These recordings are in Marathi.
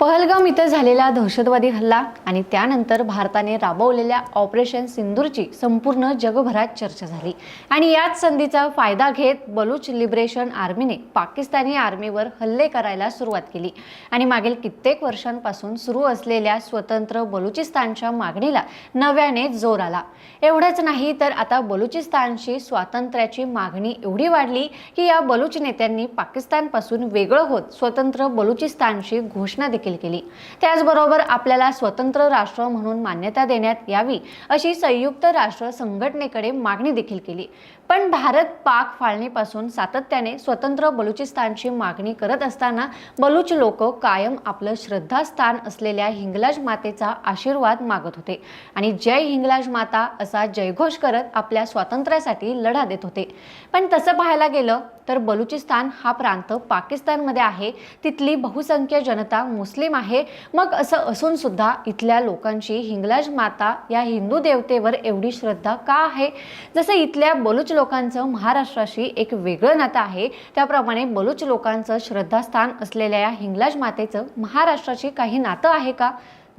पहलगाम इथं झालेला दहशतवादी हल्ला आणि त्यानंतर भारताने राबवलेल्या ऑपरेशन सिंदूरची संपूर्ण जगभरात चर्चा झाली. आणि याच संधीचा फायदा घेत बलूच लिबरेशन आर्मीने पाकिस्तानी आर्मीवर हल्ले करायला सुरुवात केली. आणि मागील कित्येक वर्षांपासून सुरू असलेल्या स्वतंत्र बलुचिस्तानच्या मागणीला नव्याने जोर आला. एवढंच नाही तर आता बलुचिस्तानची स्वातंत्र्याची मागणी एवढी वाढली की या बलूच नेत्यांनी पाकिस्तानपासून वेगळं होत स्वतंत्र बलुचिस्तानची घोषणा देखील केली. त्याचबरोबर आपल्याला स्वतंत्र राष्ट्र म्हणून मान्यता देण्यात यावी अशी संयुक्त राष्ट्र संघटनेकडे मागणी देखील केली. पण भारत पाक फाळणीपासून सातत्याने स्वतंत्र बलुचिस्तानची मागणी करत असताना बलूच लोक कायम आपलं श्रद्धास्थान असलेल्या हिंगलाज मातेचा आशीर्वाद मागत होते. आणि जय हिंगलाज माता असा जयघोष करत आपल्या स्वातंत्र्यासाठी लढा देत होते. पण तसं पाहायला गेलं तर बलुचिस्तान हा प्रांत पाकिस्तानमध्ये आहे. तिथली बहुसंख्य जनता मुस्लिम आहे. मग असं असून सुद्धा इथल्या लोकांची हिंगलाज माता या हिंदू देवतेवर एवढी श्रद्धा का आहे? जसं इथल्या बलुच लोकांचं महाराष्ट्राशी एक वेगळं नातं आहे. त्याप्रमाणे बलूच लोकांचं श्रद्धास्थान असलेल्या या हिंगलाज मातेचं महाराष्ट्राशी काही नातं आहे का?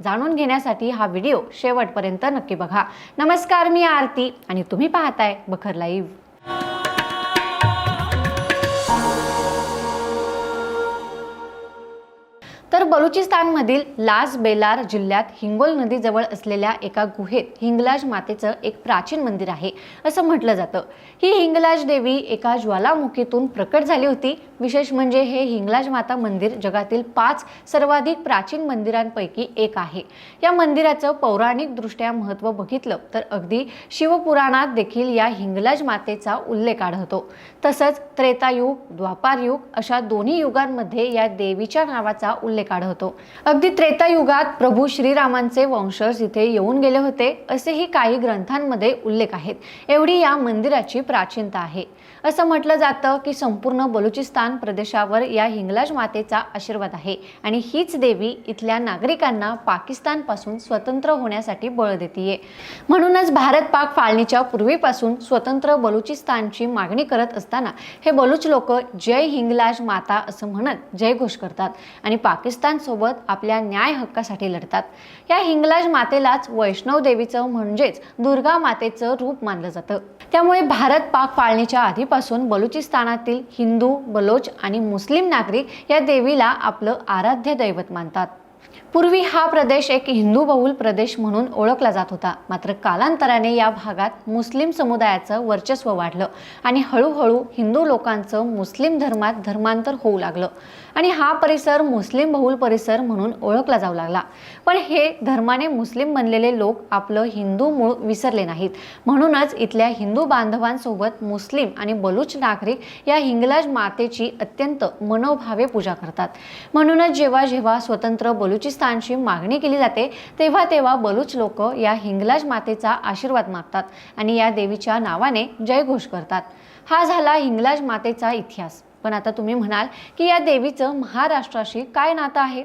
जाणून घेण्यासाठी हा व्हिडिओ शेवटपर्यंत नक्की बघा. नमस्कार मी आरती आणि तुम्ही पाहताय बखर लाईव्ह. बलुचिस्तानमधील लास बेलार जिल्ह्यात हिंगोल नदीजवळ असलेल्या एका गुहेत हिंगलाज मातेचं एक प्राचीन मंदिर आहे असं म्हटलं जातं. ही हिंगलाज देवी एका ज्वालामुखीतून प्रकट झाली होती. विशेष म्हणजे हे हिंगलाज माता मंदिर जगातील पाच सर्वाधिक प्राचीन मंदिरांपैकी एक आहे. या मंदिराचं पौराणिकदृष्ट्या महत्त्व बघितलं तर अगदी शिवपुराणात देखील या हिंगलाज मातेचा उल्लेख आढळतो. तसंच त्रेतायुग द्वापारयुग अशा दोन्ही युगांमध्ये या देवीच्या नावाचा उल्लेख आढळतो. अगदी त्रेतायुगात प्रभू श्रीरामांचे वंशज इथे येऊन गेले होते असेही काही ग्रंथांमध्ये उल्लेख आहेत. एवढी या मंदिराची प्राचीनता आहे. असं म्हटलं जातं की संपूर्ण बलुचिस्तान प्रदेशावर या हिंगलाज मातेचा आशीर्वाद आहे आणि हीच देवी इथल्या नागरिकांना पाकिस्तानपासून स्वतंत्र होण्यासाठी बळ देतीये. म्हणूनच भारत पाक फाळणीच्या पूर्वीपासून स्वतंत्र बलुचिस्तानची मागणी करत असताना हे बलूच लोक जय हिंगलाज माता असं म्हणत जयघोष करतात आणि पाकिस्तान पाकिस्तानसोबत आपल्या न्याय हक्कासाठी लढतात. या हिंगलाज मातेलाच वैष्णव देवीचं म्हणजेच दुर्गा मातेचं रूप मानलं जातं. त्यामुळे भारत पाक फाळणीच्या आधीपासून बलुचिस्तानातील हिंदू बलोच आणि मुस्लिम नागरिक या देवीला आपलं आराध्य दैवत मानतात. पूर्वी हा प्रदेश एक हिंदू बहुल प्रदेश म्हणून ओळखला जात होता. मात्र कालांतराने या भागात मुस्लिम समुदायाचं वर्चस्व वाढलं आणि हळूहळू हिंदू लोकांचं मुस्लिम धर्मात धर्मांतर होऊ लागलं. आणि हा परिसर मुस्लिम बहुल परिसर म्हणून ओळखला जाऊ लागला. पण हे धर्माने मुस्लिम बनलेले लोक आपलं हिंदू मूळ विसरले नाहीत. म्हणूनच इथल्या हिंदू बांधवांसोबत मुस्लिम आणि बलूच नागरिक या हिंगलाज मातेची अत्यंत मनोभावे पूजा करतात. म्हणूनच जेव्हा जेव्हा स्वतंत्र बलुचिस्तानची मागणी केली जाते तेव्हा तेव्हा बलूच लोक या हिंगलाज मातेचा आशीर्वाद मागतात आणि या देवीच्या नावाने जयघोष करतात. हा झाला हिंगलाज मातेचा इतिहास. पण आता तुम्ही म्हणाल की या देवीचं महाराष्ट्राशी काय नातं आहे?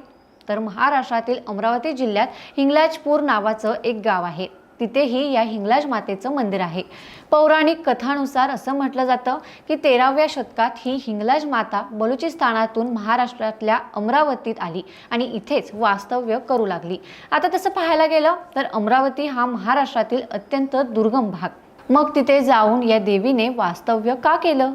तर महाराष्ट्रातील अमरावती जिल्ह्यात हिंगलाजपूर नावाचं एक गाव आहे. तिथेही या हिंगलाज मातेचं मंदिर आहे. पौराणिक कथानुसार असं म्हटलं जातं की तेराव्या शतकात ही हिंगलाज माता बलुचिस्तानातून महाराष्ट्रातल्या अमरावतीत आली आणि इथेच वास्तव्य करू लागली. आता तसं पाहायला गेलं तर अमरावती हा महाराष्ट्रातील अत्यंत दुर्गम भाग. मग तिथे जाऊन या देवीने वास्तव्य का केलं?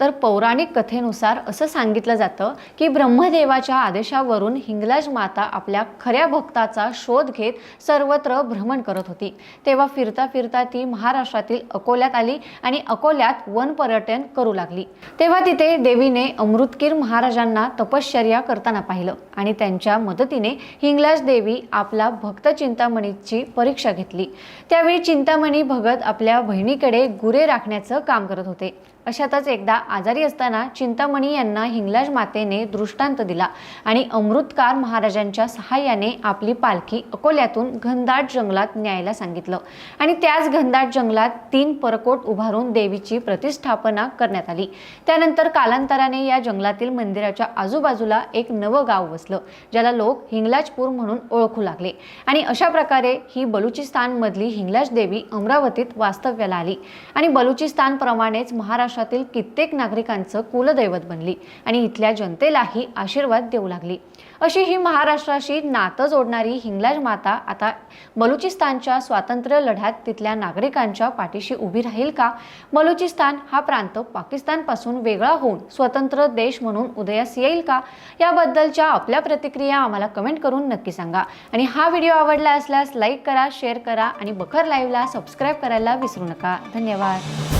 तर पौराणिक कथेनुसार असं सांगितलं जातं की ब्रह्मदेवाच्या आदेशावरून हिंगलाज माता आपल्या खऱ्या भक्ताचा शोध घेत सर्वत्र भ्रमण करत होती. तेव्हा फिरता फिरता ती महाराष्ट्रातील अकोल्यात आली आणि अकोल्यात वन पर्यटन करू लागली. तेव्हा तिथे देवीने अमृतकीर महाराजांना तपश्चर्या करताना पाहिलं आणि त्यांच्या मदतीने हिंगलाज देवी आपला भक्त चिंतामणीची परीक्षा घेतली. त्यावेळी चिंतामणी भगत आपल्या बहिणीकडे गुरे राखण्याचं काम करत होते. अशातच एकदा आजारी असताना चिंतामणी यांना हिंगलाज मातेने दृष्टांत दिला आणि अमृतकार महाराजांच्या सहाय्याने आपली पालखी अकोल्यातून घनदाट जंगलात न्यायला सांगितलं. आणि त्याच घनदाट जंगलात तीन परकोट उभारून देवीची प्रतिष्ठापना करण्यात आली. त्यानंतर कालांतराने या जंगलातील मंदिराच्या आजूबाजूला एक नवं गाव वसलं ज्याला लोक हिंगलाजपूर म्हणून ओळखू लागले. आणि अशा प्रकारे ही बलुचिस्तानमधली हिंगलाज देवी अमरावतीत वास्तव्याला आली. आणि बलुचिस्तानप्रमाणेच महाराष्ट्र महाराष्ट्रातील कित्येक नागरिकांचं कुलदैवत बनली आणि इथल्या जनतेलाही आशीर्वाद देऊ लागली. अशी ही महाराष्ट्राशी नातं जोडणारी हिंगलाज माता आता बलुचिस्तानच्या स्वातंत्र्य लढ्यात तिथल्या नागरिकांच्या पाठीशी उभी राहील का? बलुचिस्तान हा प्रांत पाकिस्तानपासून वेगळा होऊन स्वतंत्र देश म्हणून उदयास येईल का? याबद्दलच्या आपल्या प्रतिक्रिया आम्हाला कमेंट करून नक्की सांगा. आणि हा व्हिडिओ आवडला असल्यास लाईक करा शेअर करा आणि बखर लाईव्हला सबस्क्राईब करायला विसरू नका. धन्यवाद.